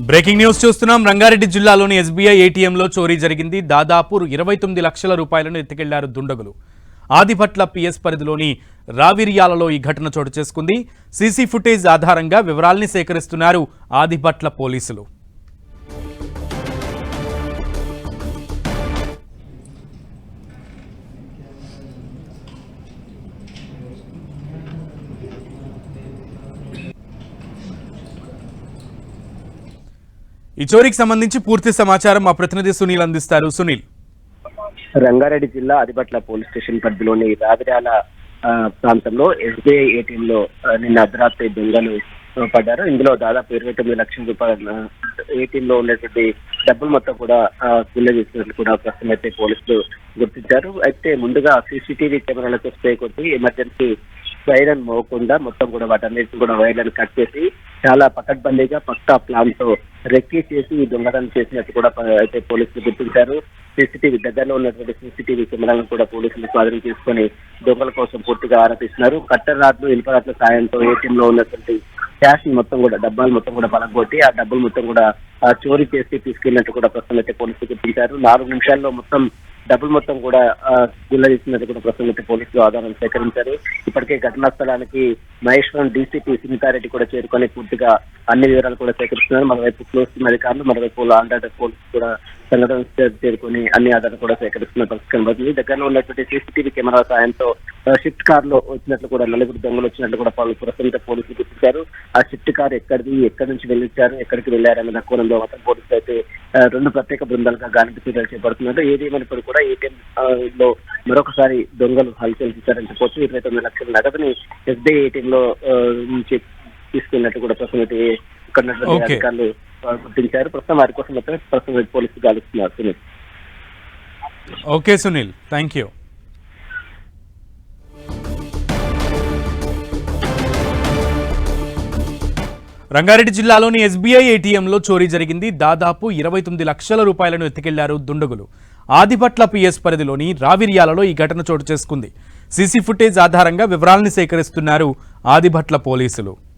Breaking news చూస్తున్నాం. రంగారెడ్డి జిల్లాలోని SBI ఏటీఎంలో చోరీ జరిగింది. దాదాపు ఇరవై తొమ్మిది లక్షల రూపాయలను ఎత్తుకెళ్ళారు దుండగులు. ఆదిపట్ల పిఎస్ పరిధిలోని రావిరియాలలో ఈ ఘటన చోటు చేసుకుంది. సీసీ ఫుటేజ్ ఆధారంగా వివరాల్ని సేకరిస్తున్నారు ఆదిపట్ల పోలీసులు. ఈ చోరీకి సంబంధించి పూర్తి సమాచారం మా ప్రతినిధి సునీల్ అందిస్తారు. సునీల్. రంగారెడ్డి జిల్లా ఆదిపట్ల పోలీస్ స్టేషన్ పరిధిలోని రావిరాల ప్రాంతంలో ఎస్బీఐ ఏటీఎం లో నిన్న అర్ధరాత్రి దొంగలు పడ్డారు. ఇందులో దాదాపు ఇరవై తొమ్మిది లక్షల రూపాయల ఏటీఎం లో ఉన్నటువంటి డబ్బులు మొత్తం కూడా గుల్ల చేసినట్లు కూడా ప్రస్తుతం అయితే పోలీసులు గుర్తించారు. అయితే ముందుగా సీసీటీవీ కెమెరాలతో స్ప్రే కొట్టి ఎమర్జెన్సీ వైరన్ మోకుండా మొత్తం కూడా వాటన్నిటిని కూడా వైర్లను కట్ చేసి చాలా పకడ్బందీగా పక్కా ప్లాన్తో రెక్కీ చేసి ఈ దొంగతనం చేసినట్టు కూడా అయితే పోలీసులు గుర్తించారు. సీసీటీవీ దగ్గరలో ఉన్నటువంటి సీసీటీవీ కెమెరాలను కూడా పోలీసులు స్వాధీనం చేసుకొని దొంగల కోసం పూర్తిగా ఆరోపిస్తున్నారు. కట్టర్ రాట్లు ఇనుప రాట్ల సాయంతో ఏటీఎం లో ఉన్నటువంటి క్యాష్ మొత్తం కూడా డబ్బాలు మొత్తం కూడా పలగొట్టి ఆ డబ్బులు మొత్తం కూడా చోరీ చేసి తీసుకెళ్ళినట్టు కూడా ప్రస్తుతం అయితే పోలీసులు గుర్తించారు. నాలుగు నిమిషాల్లో మొత్తం డబ్బులు మొత్తం కూడా ఆ, గుల్ల చేసినట్టు కూడా ప్రస్తుతం పోలీసులు ఆధారం సేకరించారు. ఇప్పటికే ఘటనా స్థలానికి మహేశ్వరం డీసీపీ సునీతారెడ్డి కూడా చేరుకొని పూర్తిగా అన్ని వివరాలు కూడా సేకరిస్తున్నారు. మరోవైపు క్లోజ్ అధికారులు మరోవైపు లాండ్ ఆర్డర్ పోలీసులు కూడా సంఘటన చేరుకొని అన్ని ఆధారాలు కూడా సేకరిస్తున్న పరిస్థితి కనబడుతుంది. దగ్గరలో ఉన్నటువంటి సీసీటీవీ కెమెరా సాయంతో షిఫ్ట్ కార్లో వచ్చినట్లు కూడా నలుగురు దొంగలు వచ్చినట్లు కూడా పలు ప్రస్తుతం పోలీసులు గుర్తించారు. ఆ షిఫ్ట్ కార్ ఎక్కడిది ఎక్కడి నుంచి వెళ్ళించారు ఎక్కడికి వెళ్ళారన్న కోణంలో మాత్రం పోలీసులు అయితే రెండు ప్రత్యేక బృందాలుగా గాలింపు చర్యలు చేపడుతున్నారు. ఏది ఏమైనప్పుడు కూడా ఏటీఎం లో మరొకసారి దొంగలు హల్చల్ చేశారని చెప్పొచ్చు. ఇరవై తొమ్మిది లక్షల నగదుని ఎస్బీఐ ఏటీఎం లో నుంచి తీసుకున్నట్టు కూడా ప్రస్తుతం అయితే ఇక్కడ. అధికారులు గుర్తించారు ప్రస్తుతం వారి కోసం మాత్రమే ప్రస్తుతం పోలీసులు గాలిస్తున్నారు. Sunil. Okay Sunil. Thank you. Rangareddy జిల్లాలోని ఎస్బీఐ ఏటీఎంలో చోరీ జరిగింది. దాదాపు ఇరవై తొమ్మిది లక్షల రూపాయలను ఎత్తుకెళ్ళారు దుండగులు. ఆదిపట్ల పిఎస్ పరిధిలోని రావిర్యాలలో ఈ ఘటన చోటు చేసుకుంది. సీసీ ఫుటేజ్ ఆధారంగా వివరాలను సేకరిస్తున్నారు ఆదిభట్ల పోలీసులు.